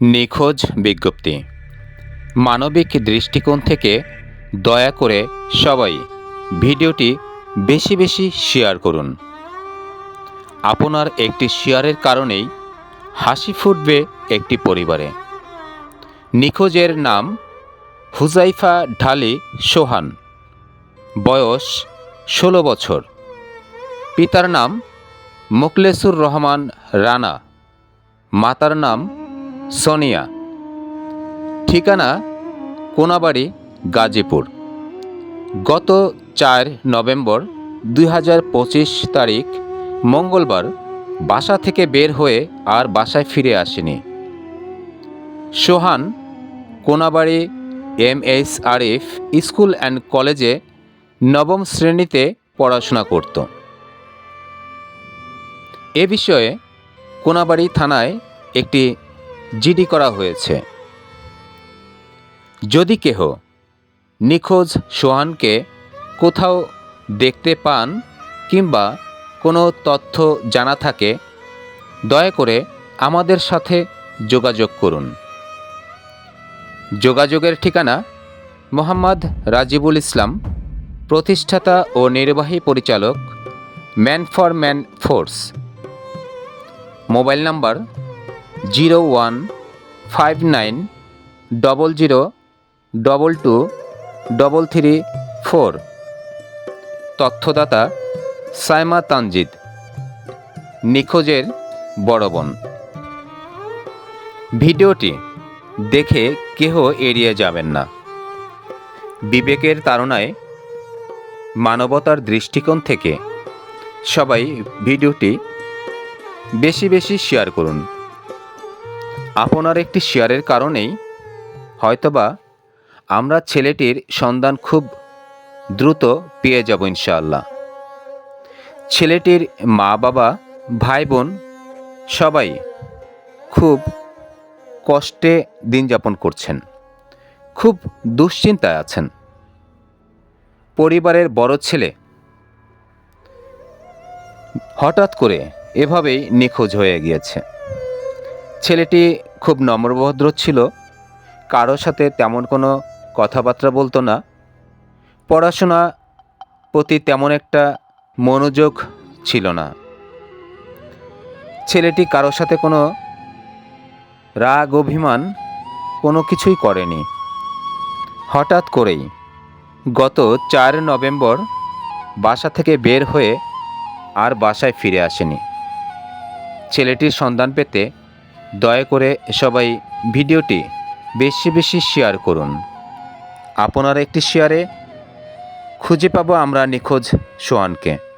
নিখোঁজ বিজ্ঞপ্তি। মানবিক দৃষ্টিকোণ থেকে দয়া করে সবাই ভিডিওটি বেশি বেশি শেয়ার করুন। আপনার একটি শেয়ারের কারণেই হাসি ফুটবে একটি পরিবারে। নিখোঁজের নাম হুজাইফা ঢালি সোহান। বয়স ষোলো বছর। পিতার নাম মুকলেসুর রহমান রানা। মাতার নাম সোনিয়া। ঠিকানা, কোনাবাড়ি, গাজীপুর। গত চার নভেম্বর দুই হাজার পঁচিশ তারিখ, মঙ্গলবার বাসা থেকে বের হয়ে আর বাসায় ফিরে আসেনি। Sohan, Konabari M S Arif school and কলেজে নবম শ্রেণীতে পড়াশোনা করত। এ বিষয়ে কোনাবাড়ি থানায় একটি জিডি করা হয়েছে। যদি কেহ নিখোঁজ সোহানকে কোথাও দেখতে পান কিংবা কোনো তথ্য জানা থাকে, দয়া করে আমাদের সাথে যোগাযোগ করুন। যোগাযোগের ঠিকানা মোহাম্মদ রাজিবুল ইসলাম, প্রতিষ্ঠাতা ও নির্বাহী পরিচালক man for man force. Mobile number zero one five nine double zero double two double three four. তথ্যদাতা Saima Tanjid, নিখোঁজের বড় বোন। ভিডিওটি দেখে কেহ এড়িয়ে যাবেন না। বিবেকের তাড়নায় মানবতার দৃষ্টিকোণ থেকে সবাই ভিডিওটি বেশি বেশি শেয়ার করুন। আপনার একটি শেয়ারের কারণেই হয়তোবা আমরা ছেলেটির সন্ধান খুব দ্রুত পেয়ে যাব ইনশাআল্লাহ। ছেলেটির মা বাবা ভাই বোন সবাই খুব কষ্টে দিন যাপন করছেন, খুব দুশ্চিন্তায় আছেন। পরিবারের বড় ছেলে হঠাৎ করে এভাবেই নিখোঁজ হয়ে গিয়েছে। ছেলেটি খুব নম্রভদ্র ছিল। কারও সাথে তেমন কোনো কথাবার্তা বলতো না। পড়াশোনা প্রতি তেমন একটা মনোযোগ ছিল না। ছেলেটি কারোর সাথে কোনো রাগ, অভিমান কোনো কিছুই করেনি। হঠাৎ করেই গত চার নভেম্বর বাসা থেকে বের হয়ে আর বাসায় ফিরে আসেনি। ছেলেটির সন্ধান পেতে দয়া করে সবাই ভিডিওটি বেশি বেশি শেয়ার করুন। আপনার একটি শেয়ারে খুঁজে পাবো আমরা নিখোঁজ সোয়ানকে